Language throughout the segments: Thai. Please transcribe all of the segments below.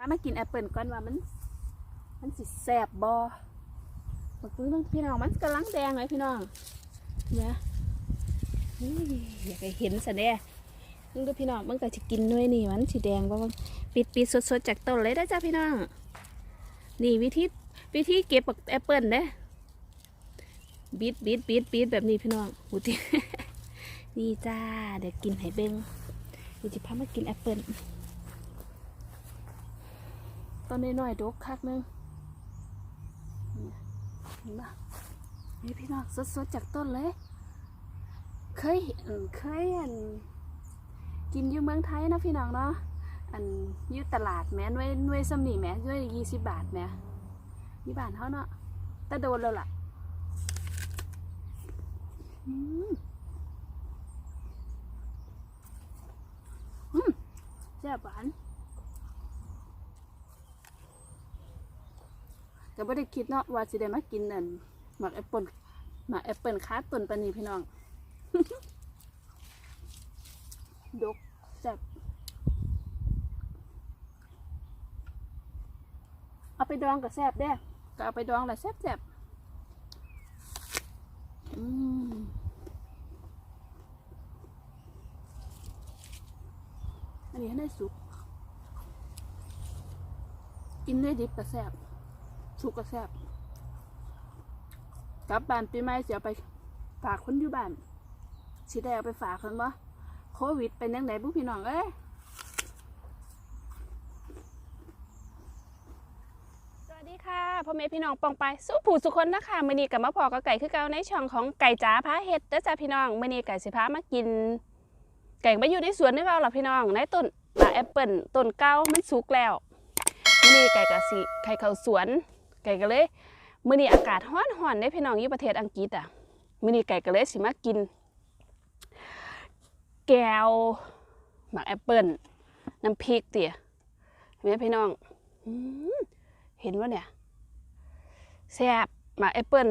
้ามากินแอปเปิลก่อนว่ามัน มันสิแซ่บบ่บักปื้งพี่น้องมันกำลังแดงเลยพี่น้องเนี่ยอยากให้เห็นซะแน่มึงดูพี่น้องมันก็จะกินหน่วยนี่มันสีแดงบ่ว่าปิดปิดสดๆจากต้นเลยได้จ้าพี่น้อง นี่วิธีวิธีเก็บแอปเปิลเด้บิดบิดบิดบิดแบบนี้พี่น้องหูตินี่จ้าเดี๋ยวกินให้เบิ้งเดี๋ยวจะพามากินแอปเปิล ต้นน้อยๆดกคักนึงนี่เห็นปะนี่พี่น้องสดๆจากต้นเลย เคยเห็นเคยเห็นกินอยู่เมืองไทยนะพี่น้องเนาะ อันอยืดตลาดแหม่หน่วยหน่วยสำนีแหม่ด้วยยี่สิบบาทแหม่ยี่บาทเท่าเนาะแต่โดนแล้วล่ะอืมอืมแซ่บหวาน ก็ไม่ได้คิดเนาะว่าสิได้มากินอันหมักแอปเปิลหมักแอปเปิลค้าต้นปานนีพี่น้องดกแซ่บเอาไปดองกับแซบเด้ก็เอาไปดองแล้วแซบแซบอืมอันนี้ให้ได้สุก กินได้ดิบกับแซบ สุกกับแซบกลับบ้านปีใหม่เสียไปฝากคนอยู่บ้านสิได้เอาไปฝากคนบ่โควิดเป็นยังไงบุพี่น้องเอ้ยสวัสดีค่ะพ่อแม่พี่น้องปองไปสู้ผู้สุคนนะคะมือนีกับมาพอกับไก่คือเก่าในช่องของไก่จ๋าพาเฮ็ดเด้อจ้าพี่น้องมือนีไก่สิพามากิน ไก่มาอยู่ในสวนนี่เราหรอพี่น้องในต้นหมาแอปเปิลต้นเก่ามันสุกแล้วมือนีไก่ก็สิไข่เข้าสวน ไก่ก็เลยมื้อนี้อากาศร้อนๆเด้พี่น้องอยู่ประเทศอังกฤษอะมื้อนี้ไก่ก็เลยสิมากิน แก้วหมากแอปเปิลน้ำพริกเตี๋ยเห็นไหมพี่น้องอเห็นว่าเนี่ยแซ่บหมากแอปเปิล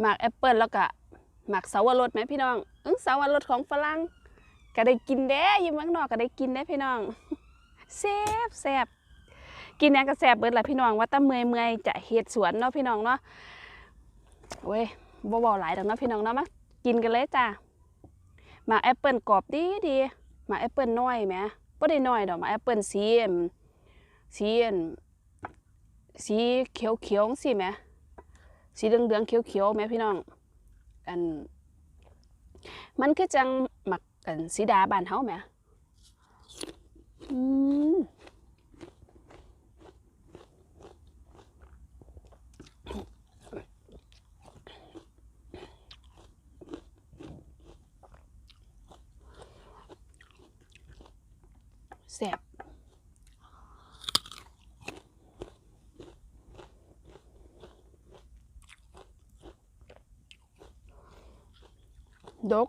หมากแอปเปิลแล้วก็หมากเสาวรสไหมพี่น้องเออเสาวรสของฝรั่งก็ได้กินเด้ยู่เมืองนอกก็ได้กินได้พี่น้องแซ่บแซ่บ กินแนงก็แซ่บเบิดละพี่น้องว่าตะเมื่อยเมยจะเฮ็ดสวนเนาะพี่น้องเนาะเว้ยบ่บ่หลายดอกเนาะพี่น้องเนาะมากินกันเลยจ้ามาแอปเปิลกรอบดีดีมาแอปเปิลน้อยแหมบ่ได้น้อยดอกมาแอปเปิลสีอั่นสีอันสีเขียวเขียวสิแหมสีเหลืองเหลืองเขียวเขียวๆแหมพี่น้องอันมันคือจังหมักกันสีดาบานเฮาแหมอืมแซ่บ ดก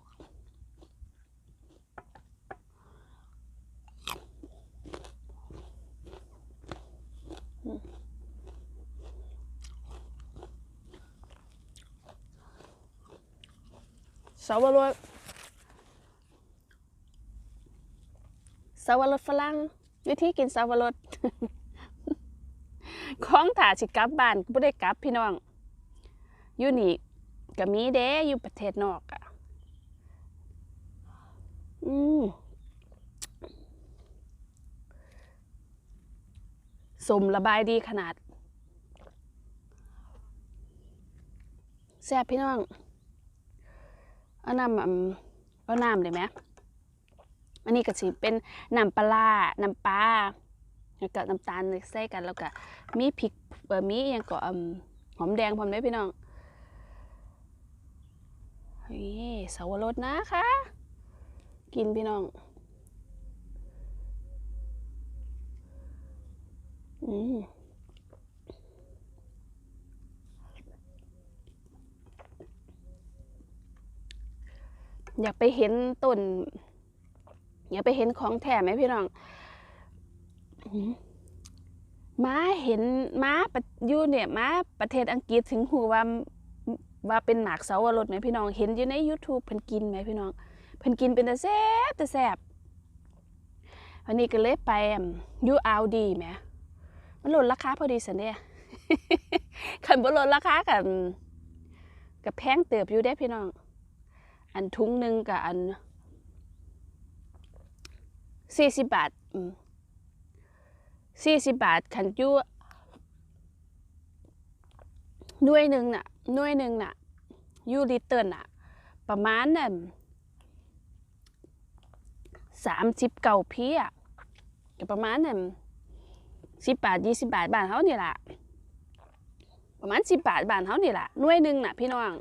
สาวรสสาวรสฝรั่งวิธีกินสาวรสของถาสิกลับบ้านก็บ่ได้กลับพี่น้อง อยู่นี่ก็มีเด้อยู่ประเทศนอกอะ อืมสมระบายดีขนาด แซ่บพี่น้อง เอาน้ำเอาน้ำเลยไหมอันนี้ก็สิเป็นน้ำปลา น้ำปลาแล้วก็น้ำตาลใส่กันแล้วก็มีพริกเออมีอหยังก็หอมแดงพร้อมด้วยพี่น้องนี่สาวรสนะคะ กินพี่น้อง อืมอยากไปเห็นต้น อยากไปเห็นของแท้ไหมพี่น้องม้าเห็นม้าประอยู่เนี่ยม้าประเทศอังกฤษถึงหูว่าว่าเป็นหมากเสาวรสไหมพี่น้อง เห็นอยู่ใน YouTube เพิ่นกินไหมพี่น้อง เพิ่นกินเป็นแต่แซ่บแต่แซ่บวันนี้ก็เลยไปยูอาดีแหมมันลดราคาพอดีสันเนี่ยคันบ่ลดราคากับกับแพงเติบอยู่ได้พี่น้อง อันทุงหนึ่งกับอันสี่สิบบาทสี่สิบบาทคันยูหน่วยหนึ่งน่ะหน่วยหนึ่งน่ะยูลิตเติ้ลน่ะ ประมาณน่ะ สามสิบเก้าพีอะก็ประมาณนั้นสิบบาทยี่สิบบาทบาทเท่านี่ล่ะประมาณสิบบาทบาทเท่านี่ล่ะหน่วยหนึ่งน่ะ พี่น้อง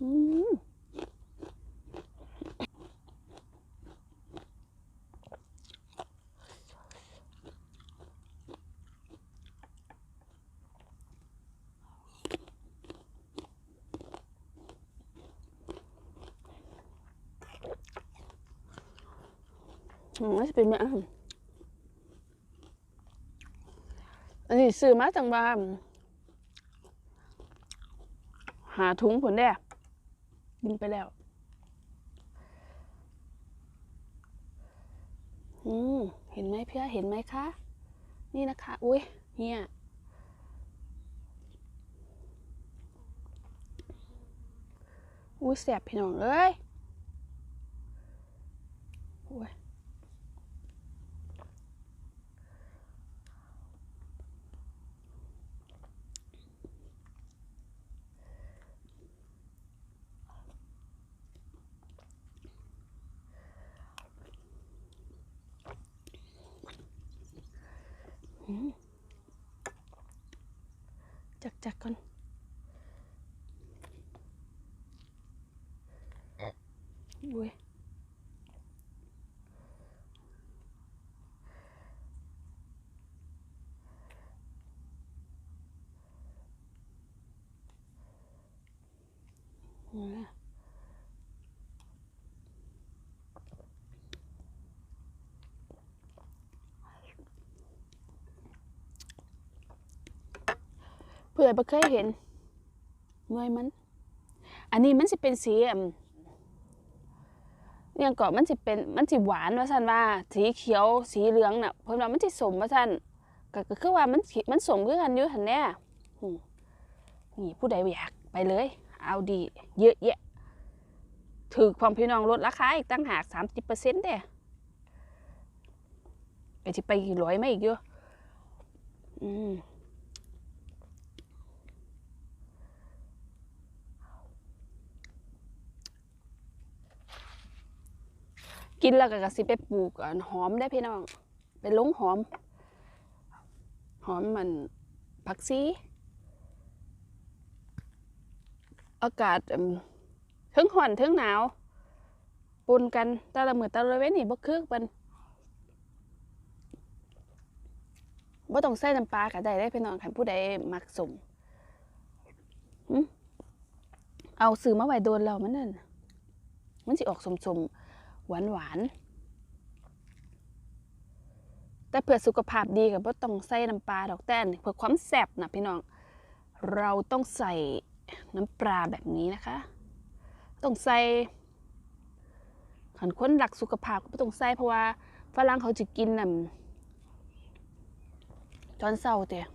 อืม มมันจะเป็นแบบอันนี้ซื้อมาจังว่าหาถุงผลได้กินไปแล้ว อืม เห็นไหมเพื่อเห็นไหมคะ นี่นะคะ อุ้ยเนี่ยอุ้ยแสบพี่น้องเอ้ยโอ้ย จักจักก่อนอุ้ยอืม เผื่อบ่เคยเห็นหน่วยมัน อันนี้มันสิเป็นสีอะเนี่ยก่อนมันสิเป็นมันสิหวานว่าซั่นว่า สีเขียวสีเหลืองน่ะเพิ่นว่ามันสิสมว่าซั่นก็คือว่ามันมันสมคือกันอยู่หันแน่นี่ผู้ใดอยากไปเลย เอาดี เยอะแยะถือความพี่น้องลดราคาอีกตั้งหาก30%เด้ไปสิไปกี่ร้อยไมาอีกอยู่อืม กินแล้วก็กสิไปปลูกหอมได้พี่น้อง ไปลงหอม หอมมันผักซีอากาศอืมเทึงห่อนเทึงหนาวปนกันแต่ละมือแต่ละเว้นนี่บ่คือมันบ่ต้องใส่น้ำปลาก็ได้ได้พี่น้องคันผู้ใดมักสมเอาซื้อมาไว้โดนแล้วมันนั่นมันสิออกสมๆ หวานหวานแต่เพื่อสุขภาพดีกับว่าต้องใส่น้ำปลาดอกแต้นเพื่อความแซ่บนะพี่น้อง เราต้องใส่น้ำปลาแบบนี้นะคะ ต้องใส่ขันคนหลักสุขภาพก็ต้องใส่เพราะว่าฝรั่งเขาจะกินน่ะตอนเช้าเตะ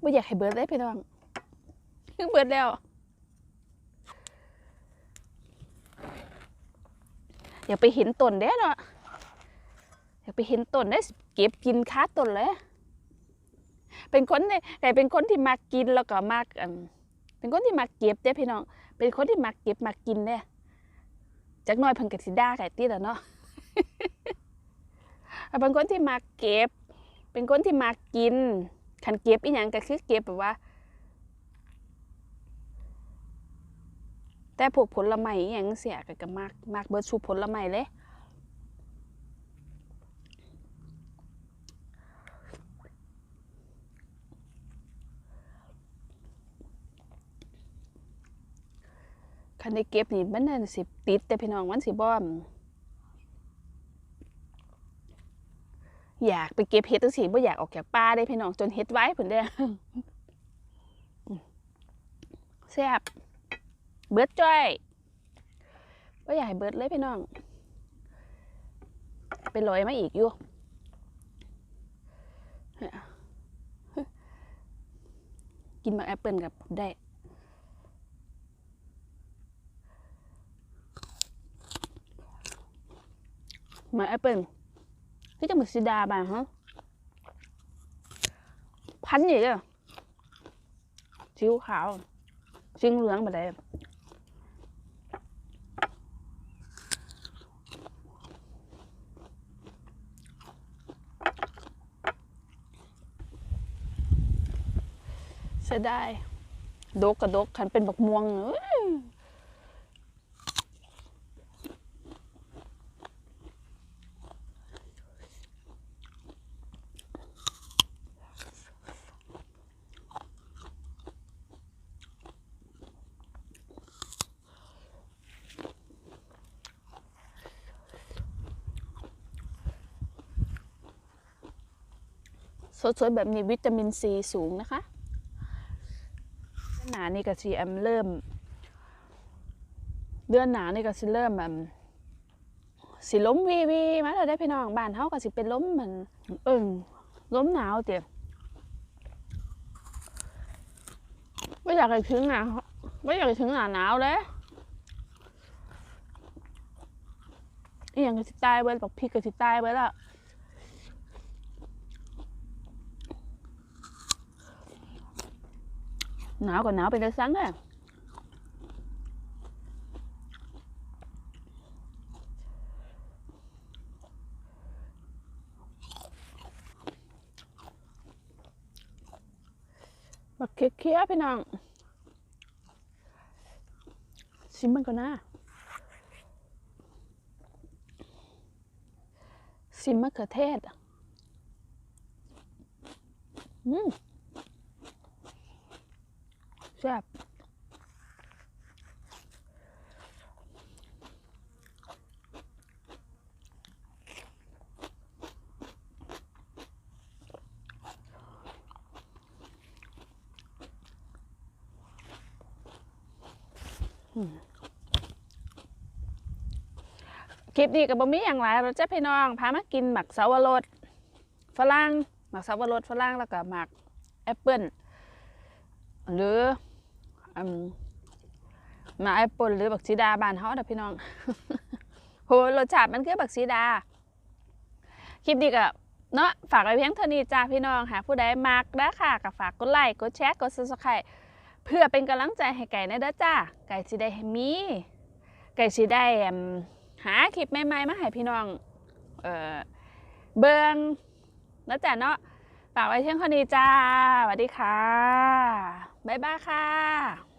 ไม่อยากให้เบิร์ดได้พี่น้อง เบิดแล้ว อย่าไปเห็นต้นเด้เนาะอย่าไปเห็นต้นได้เก็บกินค้าต้นเลย เป็นคนเนี่ยแต่เป็นคนที่มักกินแล้วก็มักเป็นคนที่มักเก็บเด้พี่น้อง เป็นคนที่มักเก็บมักกินเด้จักน่อยเพิ่นก็สิด่าไก่ติดแล้วเนาะเป็นคนที่มักเก็บ เป็นคนที่มักกินคันเก็บอีหยังก็คือเก็บแบบว่า แต่พวกผลไม้อย่างเสียก็กมากมากเบิดชูผลไม้เลยคันได้เก็บนี่มันน่ะสิติดแต่พี่น้องมันสิบ่อยากไปเก็บเห็ดจังซี่บ่อยากออกจากป่าได้พี่น้องจนเฮ็ดไว้พุ่นเด้อแซ่บ เบิดจ้อยว่าอยากให้เบิดเลยพี่น้องไปลอยมาอีกอยู่เฮียกินบักแอปเปิลกับได้มาแอปเปิลที่จะมือซิดาบ้างฮะพันอย่างเงี้ยชิวขาวชิงเหลืองมาได้เยดายดกกระดกคันเป็นบักม่วงเอ้ยสดๆแบบนี้วิตามินซีสูงนะคะ หนานี่ก็สีแอมเริ่ม เดือนหนานี่ก็สิเริ่มแบบสิล้มวีวีมาแล้วได้พี่น้องบ้านเฮาก็สิเป็นล้มเหมือนเอิงล้มหนาวเตี๋ยไม่อยากให้ถึงหนาวไม่อยากให้ถึงหนาหนาวเลยอีหยังก็สิตายเบิดบอกพี่ก็สิตายเบิดละ หนาวก็หนาวไปเลยซังอะบักเคี้ยวๆพี่น้องชิมมันก่อนนะชิมมะเขือเทศอืม แซ่บคลิปนี้กับบะมี่อย่างไรเราจะพี่น้องพามากินหมักสาวรสฝรั่งหมักสาวรสฝรั่งแล้วก็หมักแอปเปิ้ลหรือ มาแอปเปิลหรือบักซีดาบานเฮาเด้อพี่น้องโหรสชาติมันคือบักซีดา คลิปนี้ก็เนาะฝากไว้เพียงเท่านี้จ้าพี่น้องหาผู้ใดมักนะค่ะก็ฝากกดไลค์กดแชร์กด Subscribe เพื่อเป็นกำลังใจให้ไก่นะเด้อจ้าไก่สิได้มีไก่สิได้หาคลิปใหม่ๆมาให้พี่น้องเออเบิ่งนะจ้ะเนาะฝากไว้เที่ยงคนนี้จ้าสวัสดีค่ะ บ๊ายบายค่ะ